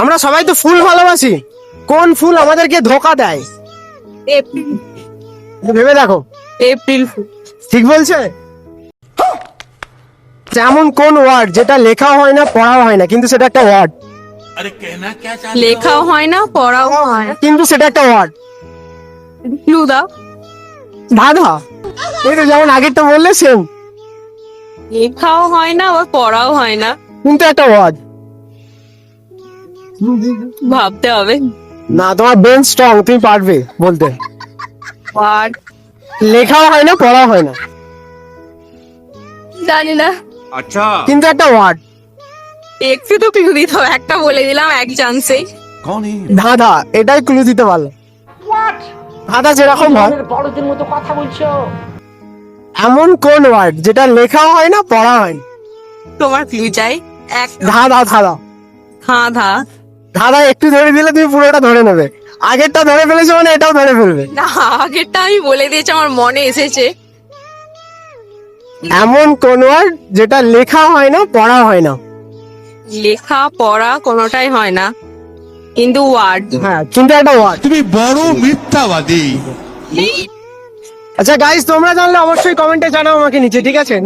আমরা সবাই তো ফুল ভালোবাসি। কোন ফুল আমাদেরকে ধোকা দেয়? ভেবে দেখো। April fool. ঠিক বলছে? যেমন কোন ওয়ার্ড যেটা লেখা হয় না পড়াও হয় না কিন্তু সেটা একটা ওয়ার্ড লেখাও হয় না পড়াও হয় না। কিন্তু সেটা একটা ওয়ার্ড ক্লু দাও। বাধা এই তো যেমন আগে তো বললে সেম লেখাও হয় না আবার পড়াও হয় না। কিন্তু একটা ওয়ার্ড ভাবতে হবে। না তোমার ব্রেন স্ট্রং তুমি পারবে বলতে। পার। লেখাও হয় না পড়াও হয় না। জানি না। আচ্ছা। কিন্তু একটা ওয়ার্ড একটু তো ক্লু দিতে হবে একটা বলে দিলাম এক চান্সে ধাঁধা এটাই ক্লু দিতে পারল। ধাঁধা যেরকম হয়। বড়দের মতো কথা বলছো। এমন কোন ওয়ার্ড যেটা লেখা হয় না পড়া হয় তোমার ক্লু চাই? এক ধাঁধা ধাঁধা। ধাঁধা। ধা ধাঁধা একটু ধরে দিলে তুমি পুরোটা ধরে নেবে। আগেরটা ধরে ফেলেছো মানে এটাও ধরে ফেলবে। না আগেরটা আমি বলে দিয়েছি আমার মনে এসেছে। এমন কোন ওয়ার্ড যেটা লেখা হয় না পড়া হয় না। লেখা পড়া কোনোটাই হয় না। কিন্তু ওয়ার্ড হ্যাঁ কিন্তু একটা ওয়ার্ড তুমি বড় মিথ্যাবাদী। আচ্ছা গাইস তোমরা জানলে অবশ্যই কমেন্টে জানাও আমাকে নিচে ঠিক আছে?